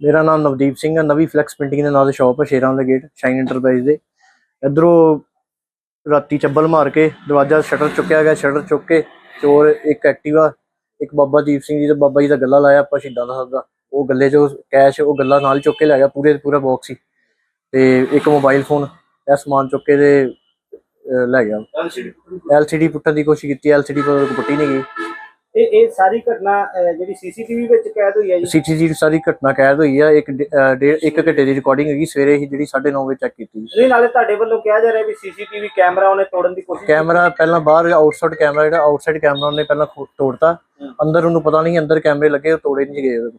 ਮੇਰਾ ਨਾਮ ਨਵਦੀਪ ਸਿੰਘ ਹੈ ਨਵੀਂ ਫਲੈਕਸ ਪ੍ਰਿੰਟਿੰਗ ਦੇ ਨਾਂ ਤੇ ਸ਼ਾਪ ਹੈ ਸ਼ੇਰਾਂ ਵਾਲਾ ਗੇਟ ਸ਼ਾਈਨ ਐਂਟਰਪ੍ਰਾਈਜ਼ ਦੇ। ਇਧਰੋਂ ਰਾਤੀ ਚੱਬਲ ਮਾਰ ਕੇ ਦਰਵਾਜ਼ਾ ਸ਼ਟਰ ਚੁੱਕਿਆ ਗਿਆ ਸ਼ਟਰ ਚੁੱਕ ਕੇ ਚੋਰ ਇੱਕ ਐਕਟਿਵਾ ਇੱਕ ਬਾਬਾ ਦੀਪ ਸਿੰਘ ਜੀ ਦਾ ਬਾਬਾ ਜੀ ਦਾ ਗੱਲਾ ਲਾਇਆ ਆਪਾਂ ਸ਼ਹੀਦਾਂ ਦਾ ਸਾਹਿਬ ਦਾ। ਉਹ ਗੱਲੇ 'ਚੋਂ ਕੈਸ਼ ਉਹ ਗੱਲਾ ਨਾਲ ਚੁੱਕ ਕੇ ਲੈ ਗਿਆ ਪੂਰੇ ਪੂਰਾ ਬਾਕਸ ਸੀ ਤੇ ਇੱਕ ਮੋਬਾਈਲ ਫੋਨ ਇਹ ਸਮਾਨ ਚੁੱਕ ਕੇ ਤੇ ਲੈ ਗਿਆ। ਐਲਸੀਡੀ ਪੁੱਟਣ ਦੀ ਕੋਸ਼ਿਸ਼ ਕੀਤੀ ਐਲਸੀਡੀ ਪਰ ਪੁੱਟੀ ਨਹੀਂ ਗਈ। ਇਹ ਇਹ ਸਾਰੀ ਘਟਨਾ ਅਹ, ਜਿਹੜੀ ਸੀਸੀਟੀਵੀ ਵਿੱਚ ਕੈਦ ਹੋਈ ਹੈ ਜੀ? ਸੀਸੀਟੀਵੀ ਸਾਰੀ ਘਟਨਾ ਕੈਦ ਹੋਈ ਆ ਇੱਕ ਡੇ- ਅਹ, ਡੇਢ ਇੱਕ ਘੰਟੇ ਦੀ ਰਿਕਾਰਡਿੰਗ ਹੈਗੀ। ਸਵੇਰੇ ਹੀ ਜਿਹੜੀ 9:30 ਵਜੇ ਚੈੱਕ ਕੀਤੀ ਨਹੀਂ ਨਾਲੇ ਤੁਹਾਡੇ ਵੱਲੋਂ ਕਿਹਾ ਜਾ ਰਿਹਾ ਵੀ ਸੀਸੀਟੀਵੀ ਕੈਮਰਾ ਉਹਨੇ ਤੋੜਨ ਦੀ ਕੋਸ਼ਿਸ਼ ਕੈਮਰਾ ਪਹਿਲਾਂ ਬਾਹਰ ਆਊਟਸਾਈਡ ਕੈਮਰਾ ਜਿਹੜਾ ਆਊਟਸਾਈਡ ਕੈਮਰਾ ਉਹਨੇ ਪਹਿਲਾਂ ਖੋ- ਤੋੜਤਾ। ਅੰਦਰ ਉਹਨੂੰ ਪਤਾ ਨਹੀਂ ਅੰਦਰ ਕੈਮਰੇ ਲੱਗੇ ਉਹ ਤੋੜੇ ਨਹੀਂ ਗਏ ਉਹਦੇ।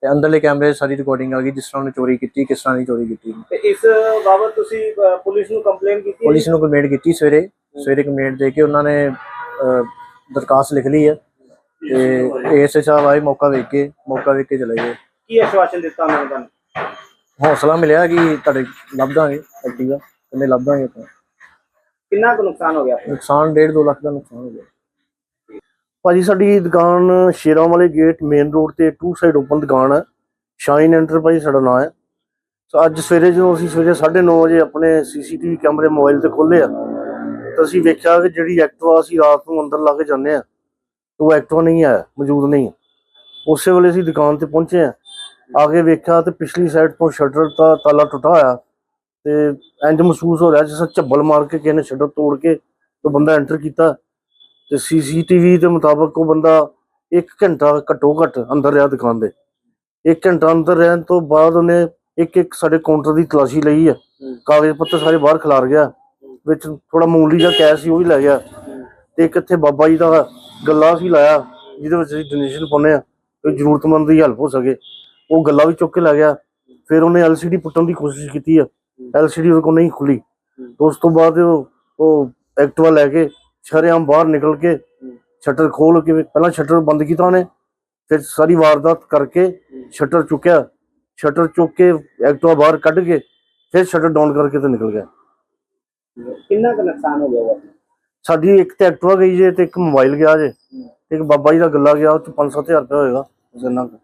ਤੇ ਅੰਦਰਲੇ ਕੈਮਰੇ 'ਚ ਸਾਰੀ ਰਿਕਾਰਡਿੰਗ ਆ ਗਈ ਜਿਸ ਤਰ੍ਹਾਂ ਉਹਨੇ ਚੋਰੀ ਕੀਤੀ ਕਿਸ ਤਰ੍ਹਾਂ ਦੀ ਚੋਰੀ ਕੀਤੀ। ਤੇ ਇਸ ਬਾਬਤ ਤੁਸੀਂ ਅਹ, ਪੁਲਿਸ ਨੂੰ ਕੰਪਲੇਂਟ ਕੀਤੀ ਹੈ ਪੁਲਿਸ ਨੂੰ ਕੰਪਲੇਂਟ ਕੀਤੀ ਸਵੇਰੇ। ਸਵੇਰੇ ਕੰਪਲੇਂਟ ਦੇ ਕੇ ਉਹਨਾਂ ਨੇ ਅਹ, ਦਰਖਾਸਤ ਲਿਖ ਲਈ ਹੈ। ਤੇ ਏਐਸਏ ਸਾਹਿਬ ਆਏ ਮੌਕਾ ਵੇਖ ਕੇ ਮੌਕਾ ਵੇਖ ਕੇ ਚਲੇ ਗਏ। ਕੀ ਆਸ਼ਵਾਸਨ ਦਿੱਤਾ ਉਹਨਾਂ ਨੇ ਤੁਹਾਨੂੰ? ਹੌਸਲਾ ਮਿਲਿਆ ਕਿ ਤੁਹਾਡੇ ਲੱਭ ਦਾਂਗੇ ਐਕਟਿਵਾ ਕਹਿੰਦੇ ਲੱਭ ਦਾਂਗੇ ਆਪਾਂ। ਕਿੰਨਾ ਕੁ ਨੁਕਸਾਨ ਹੋ ਗਿਆ? ਨੁਕਸਾਨ 1.5 2 ਲੱਖ ਦਾ ਨੁਕਸਾਨ ਹੋ ਗਿਆ। ਭਾਜੀ ਸਾਡੀ ਦੁਕਾਨ ਸ਼ੇਰਾਂ ਵਾਲੇ ਗੇਟ ਮੇਨ ਰੋਡ ਤੇ ਟੂ ਸਾਈਡ ਓਪਨ ਦੁਕਾਨ ਹੈ। ਸ਼ਾਈਨ ਐਂਟਰਪ੍ਰਾਈਜ਼ ਸਾਡਾ ਨਾਮ ਹੈ। ਸੋ ਅੱਜ ਸਵੇਰੇ ਜਦੋਂ ਅਸੀਂ ਸਵੇਰੇ 9:30 ਵਜੇ ਆਪਣੇ ਸੀਸੀਟੀਵੀ ਕੈਮਰੇ ਮੋਬਾਈਲ ਤੇ ਖੋਲੇ ਆ ਤਾਂ ਅਸੀਂ ਵੇਖਿਆ ਕਿ ਜਿਹੜੀ ਐਕਟਿਵਾ ਅਸੀਂ ਰਾਤ ਨੂੰ ਅੰਦਰ ਲਾ ਕੇ ਜਾਂਦੇ ਆ ਉਹ ਐਕਟਿਵਾ ਨਹੀਂ ਹੈ ਮੌਜੂਦ ਨਹੀਂ ਉਸੇ ਵੇਲੇ ਅਸੀਂ ਦੁਕਾਨ ਤੇ ਪਹੁੰਚੇ ਆ ਆ ਕੇ ਵੇਖਿਆ ਤੇ ਪਿਛਲੀ ਸਾਈਡ ਤੋਂ ਸ਼ਟਰ ਦਾ ਤਾਲਾ ਟੁੱਟਾ ਹੋਇਆ ਤੇ ਇੰਜ ਮਹਿਸੂਸ ਹੋ ਰਿਹਾ ਜਿਸ ਤਰ੍ਹਾਂ ਝੱਬਲ ਮਾਰ ਕੇ ਕਿਸੇ ਨੇ ਸ਼ਟਰ ਤੋੜ ਕੇ ਉਹ ਬੰਦਾ ਐਂਟਰ ਕੀਤਾ ਤੇ ਸੀਸੀਟੀਵੀ ਦੇ ਮੁਤਾਬਕ ਉਹ ਬੰਦਾ 1 ਘੰਟਾ ਘੱਟੋ ਘੱਟ ਅੰਦਰ ਰਿਹਾ ਦੁਕਾਨ ਦੇ। 1 ਘੰਟਾ ਅੰਦਰ ਰਹਿਣ ਤੋਂ ਬਾਅਦ ਉਹਨੇ ਇੱਕ ਇੱਕ ਸਾਡੇ ਕਾਊਂਟਰ ਦੀ ਤਲਾਸ਼ੀ ਲਈ ਹੈ। ਕਾਗਜ਼ ਪੱਤਰ ਸਾਰੇ ਬਾਹਰ ਖਿਲਾਰ ਗਿਆ। ਵਿੱਚ ਥੋੜਾ ਮਾਮੂਲੀ ਜਿਹਾ ਕੈਸ਼ ਸੀ ਉਹ ਵੀ ਲੈ ਗਿਆ। ਤੇ ਇੱਕ ਇੱਥੇ ਬਾਬਾ ਜੀ ਦਾ ਗੱਲਾ ਸੀ ਲਾਇਆ, ਜਿਹਦੇ ਵਿੱਚ ਅਸੀਂ ਡੋਨੇਸ਼ਨ ਪਾਉਂਦੇ ਆ ਕੋਈ ਜ਼ਰੂਰਤਮੰਦ ਦੀ ਹੈਲਪ ਹੋ ਸਕੇ। ਉਹ ਗੱਲਾ ਵੀ ਚੁੱਕ ਕੇ ਲੈ ਗਿਆ, ਫਿਰ ਉਹਨੇ ਐਲਸੀਡੀ ਪੁੱਟਣ ਦੀ ਕੋਸ਼ਿਸ਼ ਕੀਤੀ ਆ। ਐਲਸੀਡੀ ਉਹਦੇ ਕੋਲ ਨਹੀਂ ਖੁੱਲੀ। ਉਸ ਤੋਂ ਬਾਅਦ ਉਹ ਐਕਟਿਵਾ ਲੈ ਕੇ, ਸ਼ਰੇਆਮ ਬਾਹਰ ਨਿਕਲ ਕੇ, ਸ਼ਟਰ ਖੋਲ ਕੇ, ਪਹਿਲਾਂ ਸ਼ਟਰ ਬੰਦ ਕੀਤਾ ਉਹਨੇ, ਫਿਰ ਸਾਰੀ ਵਾਰਦਾਤ ਕਰਕੇ ਸ਼ਟਰ ਚੁੱਕਿਆ। ਸ਼ਟਰ ਚੁੱਕ ਕੇ ਐਕਟਿਵਾ ਬਾਹਰ ਕੱਢ ਕੇ, ਫਿਰ ਸ਼ਟਰ ਡਾਊਨ ਕਰਕੇ ਤੇ ਨਿਕਲ ਗਿਆ। ਕਿੰਨਾ ਕੁ ਨੁਕਸਾਨ ਹੋ ਗਿਆ ਸਾਡੀ ਇੱਕ ਤੇ ਐਕਟਿਵਾ ਗਈ ਜੇ ਤੇ ਇੱਕ ਮੋਬਾਈਲ ਗਿਆ ਜੇ ਤੇ ਇੱਕ ਬਾਬਾ ਜੀ ਦਾ ਗੱਲਾ ਗਿਆ ਉਹ ਚ 5-7000 ਰੁਪਏ ਹੋਏਗਾ ਇੰਨਾ ਕੁ।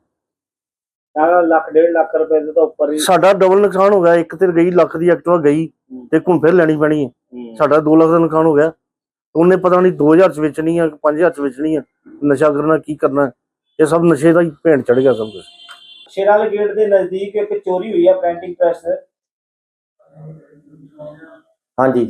ਲੱਖ ਡੇਢ ਲੱਖ ਰੁਪਏ ਦੇ ਤਾਂ ਉੱਪਰ ਹੀ। ਸਾਡਾ ਡਬਲ ਨੁਕਸਾਨ ਹੋ ਗਿਆ ਇੱਕ ਤੇ ਗਈ ਲੱਖ ਦੀ ਐਕਟਿਵਾ ਗਈ ਤੇ ਇੱਕ ਹੁਣ ਫਿਰ ਲੈਣੀ ਪੈਣੀ ਹੈ। ਸਾਡਾ 2 ਲੱਖ ਦਾ ਨੁਕਸਾਨ ਹੋ ਗਿਆ। ਉਹਨੇ ਪਤਾ ਨਹੀਂ 2000 ਚ ਵੇਚਣੀ ਆ 5000 ਚ ਵੇਚਣੀ ਆ। ਨਸ਼ਾ ਕਰਨਾ ਕੀ ਕਰਨਾ ਇਹ ਸਭ ਨਸ਼ੇ ਦਾ ਹੀ ਭੇਂਟ ਚੜ ਗਿਆ ਸਭ ਕੁਝ ਸ਼ੇਰਾਂ ਵਾਲੇ ਗੇਟ ਦੇ ਨਜ਼ਦੀਕ ਇੱਕ ਚੋਰੀ ਹੋਈ ਹੈ ਪ੍ਰਿੰਟਿੰਗ ਪ੍ਰੈਸ ਹਾਂਜੀ।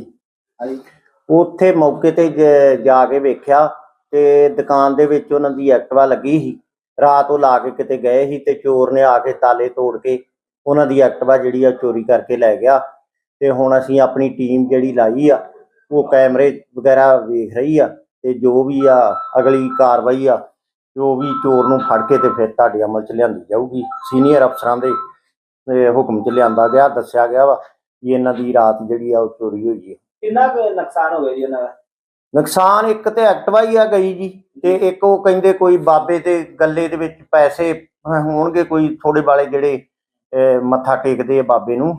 ਹਾਂਜੀ। ਉੱਥੇ ਮੌਕੇ ਤੇ ਜ- ਜਾ ਕੇ ਵੇਖਿਆ ਤੇ ਦੁਕਾਨ ਦੇ ਵਿੱਚ ਉਹਨਾਂ ਦੀ ਐਕਟਿਵਾ ਲੱਗੀ ਸੀ। ਰਾਤ ਉਹ ਲਾ ਕੇ ਕਿਤੇ ਗਏ ਸੀ ਤੇ ਚੋਰ ਨੇ ਆ ਕੇ ਤਾਲੇ ਤੋੜ ਕੇ ਉਹਨਾਂ ਦੀ ਐਕਟਿਵਾ ਜਿਹੜੀ ਆ ਚੋਰੀ ਕਰਕੇ ਲੈ ਗਿਆ ਤੇ ਹੁਣ ਅਸੀਂ ਆਪਣੀ ਟੀਮ ਜਿਹੜੀ ਲਾਈ ਆ, ਉਹ ਕੈਮਰੇ ਵਗੈਰਾ ਵੇਖ ਰਹੀ ਆ ਤੇ ਜੋ ਵੀ ਆ ਅਗਲੀ ਕਾਰਵਾਈ ਆ, ਜੋ ਵੀ ਚੋਰ ਨੂੰ ਫੜ ਕੇ ਤੇ ਫਿਰ ਤੁਹਾਡੇ ਅਮਲ ਚ ਲਿਆਂਦੀ ਜਾਊਗੀ। ਸੀਨੀਅਰ ਅਫਸਰਾਂ ਦੇ, ਅਹ, ਹੁਕਮ ਚ ਲਿਆਂਦਾ ਗਿਆ, ਦੱਸਿਆ ਗਿਆ ਵਾ ਕਿ ਇਹਨਾਂ ਦੀ ਰਾਤ ਜਿਹੜੀ ਆ ਉਹ ਚੋਰੀ ਹੋਈ ਹੈ ਕਿੰਨਾ ਕੁ ਨੁਕਸਾਨ ਹੋ ਗਿਆ ਜੀ ਉਹਨਾਂ ਦਾ? ਨੁਕਸਾਨ ਇੱਕ ਤੇ ਐਕਟਿਵਾ ਹੀ ਆ ਗਈ ਜੀ ਤੇ ਇੱਕ ਉਹ ਕਹਿੰਦੇ ਕੋਈ ਬਾਬੇ ਦੇ ਗੱਲੇ ਦੇ ਵਿੱਚ ਪੈਸੇ ਹੋਣਗੇ ਕੋਈ ਥੋੜੇ ਵਾਲੇ ਜਿਹੜੇ ਮੱਥਾ ਟੇਕਦੇ ਆ ਬਾਬੇ ਨੂੰ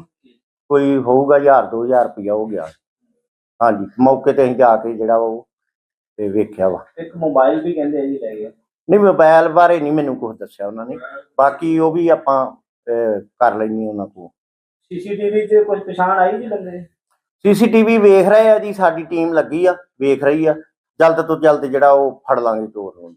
ਕੋਈ ਹੋਊਗਾ 1000 2000 ਰੁਪਇਆ ਹੋ ਗਿਆ। ਹਾਂਜੀ ਮੌਕੇ ਤੇ ਅਸੀਂ ਜਾ ਕੇ ਜਿਹੜਾ ਉਹ ਤੇ ਵੇਖਿਆ ਵਾ। ਇੱਕ ਮੋਬਾਈਲ ਵੀ ਕਹਿੰਦੇ ਆ ਜੀ ਲੈ ਗਏ। ਨਹੀਂ ਮੋਬਾਈਲ ਬਾਰੇ ਨਹੀਂ ਮੈਨੂੰ ਕੁਝ ਦੱਸਿਆ ਉਹਨਾਂ ਨੇ। ਬਾਕੀ ਉਹ ਵੀ ਆਪਾਂ ਕਰ ਲੈਣੀ ਉਹਨਾਂ ਕੋਲ। ਸੀਸੀਟੀਵੀ 'ਚ ਕੁਝ ਪਛਾਣ ਆਈ ਜੀ ਬੰਦੇ? ਸੀਸੀਟੀਵੀ ਵੇਖ ਰਹੇ ਆ ਜੀ, ਸਾਡੀ ਟੀਮ ਲੱਗੀ ਆ, ਵੇਖ ਰਹੀ ਆ। ਜਲਦ ਤੋਂ ਜਲਦ ਜਿਹੜਾ ਉਹ ਫੜ ਲਾਂਗੇ ਚੋਰ ਨੂੰ।